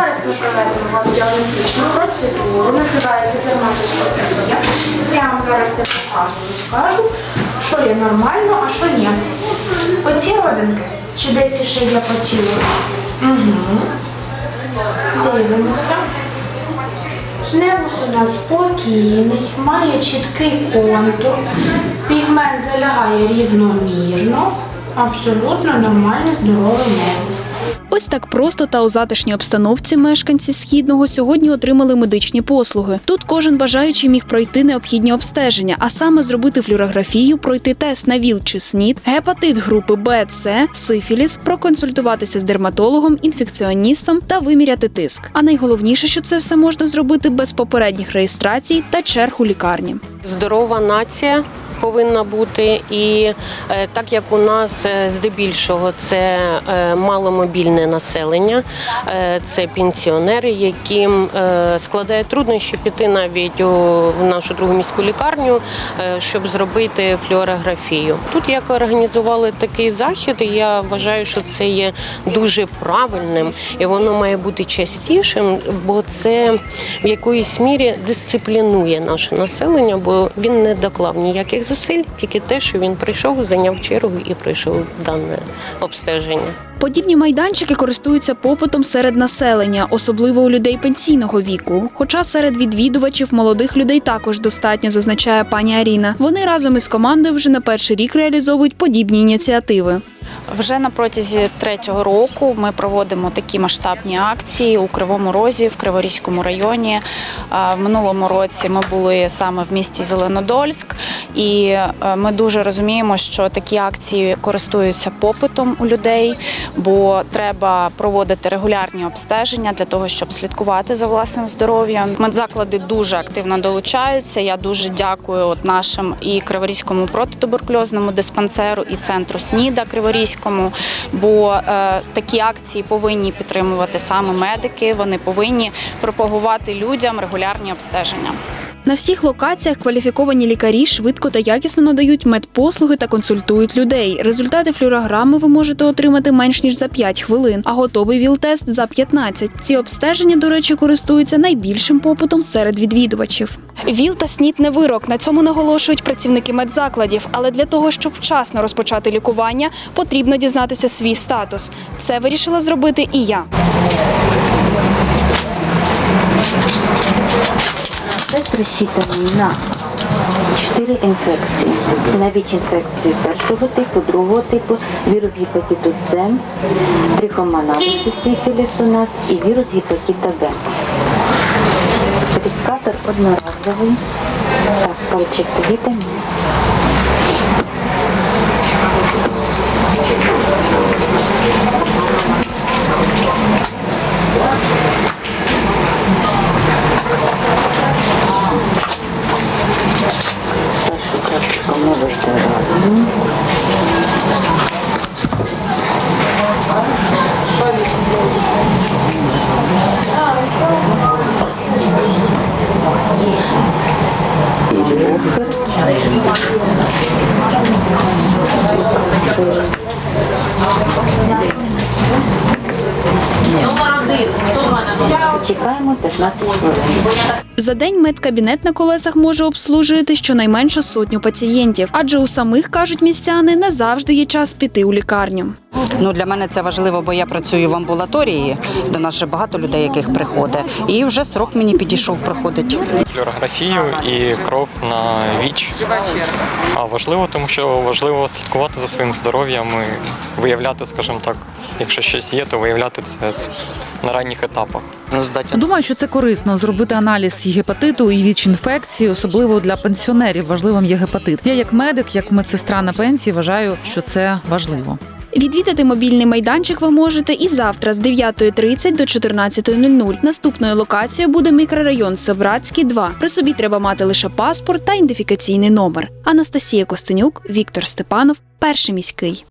Зараз ми проведемо вам діагностичну процедуру, називається дерматоскопія. Я вам зараз все покажу, розкажу, що є нормально, а що ні. Оці родинки, чи десь ще є по тілу? Угу. Дивимося. Небус у нас спокійний, має чіткий контур, пігмент залягає рівномірно, абсолютно нормальний здоровий небус. Ось так просто та у затишній обстановці мешканці східного сьогодні отримали медичні послуги. Тут кожен бажаючий міг пройти необхідні обстеження, а саме зробити флюорографію, пройти тест на ВІЛ чи СНІД, гепатит групи Б, С, сифіліс, проконсультуватися з дерматологом, інфекціоністом та виміряти тиск. А найголовніше, що це все можна зробити без попередніх реєстрацій та черг у лікарні. здорова нація повинна бути, і е, так як у нас е, здебільшого це е, маломобільне населення, це пенсіонери, яким складає труднощі піти навіть у нашу другу міську лікарню, щоб зробити флюорографію. Тут як організували такий захід, я вважаю, що це є дуже правильним і воно має бути частішим, бо це в якоїсь мірі дисциплінує наше населення, бо він не доклав ніяких зусиль, тільки те, що він прийшов, зайняв чергу і пройшов дане обстеження. Подібні майданчики користуються попитом серед населення, особливо у людей пенсійного віку. Хоча серед відвідувачів молодих людей також достатньо, зазначає пані Аріна. Вони разом із командою вже на перший рік реалізовують подібні ініціативи. Вже на протязі третього року ми проводимо такі масштабні акції у Кривому Розі, в Криворізькому районі. В минулому році ми були саме в місті Зеленодольськ, і е, ми дуже розуміємо, що такі акції користуються попитом у людей, бо треба проводити регулярні обстеження для того, щоб слідкувати за власним здоров'ям. Медзаклади дуже активно долучаються. Я дуже дякую от нашим і Криворізькому протитуберкульозному диспансеру, і центру СНІДа Криворізькому, бо е, такі акції повинні підтримувати саме медики. Вони повинні пропагувати людям регулярні обстеження. На всіх локаціях кваліфіковані лікарі швидко та якісно надають медпослуги та консультують людей. Результати флюорограми ви можете отримати менш ніж за 5 хвилин, а готовий ВІЛ-тест за 15. Ці обстеження, до речі, користуються найбільшим попитом серед відвідувачів. ВІЛ та СНІД не вирок. На цьому наголошують працівники медзакладів. Але для того, щоб вчасно розпочати лікування, потрібно дізнатися свій статус. Це вирішила зробити і я. Розчитаний на 4 інфекції. На ВІЧ-інфекцію першого типу, другого типу, вірус гепатиту С, трихомонадис, це сифіліс у нас і вірус гепатита Б. Сертифікатор одноразовий. Так, пальчик вітамін. Unidos. Чекаємо 15 хвилин. За день медкабінет на колесах може обслужити щонайменше сотню пацієнтів, адже у самих кажуть містяни не завжди є час піти у лікарню. Ну для мене це важливо, бо я працюю в амбулаторії, до нас ще багато людей, яких приходить. І вже срок мені підійшов, проходить. флюорографію і кров на ВІЧ. А важливо, тому що важливо слідкувати за своїм здоров'ям і виявляти, скажімо так, якщо щось є, то виявляти це на ранніх етапах. Думаю, що це корисно зробити аналіз і гепатиту і ВІЧ-інфекції, особливо для пенсіонерів. Важливим є гепатит. Я як медик, як медсестра на пенсії, вважаю, що це важливо. Відвідати мобільний майданчик ви можете і завтра з 9.30 до 14.00. Наступною локацією буде мікрорайон Севратський 2. При собі треба мати лише паспорт та ідентифікаційний номер. Анастасія Костенюк, Віктор Степанов, перший міський.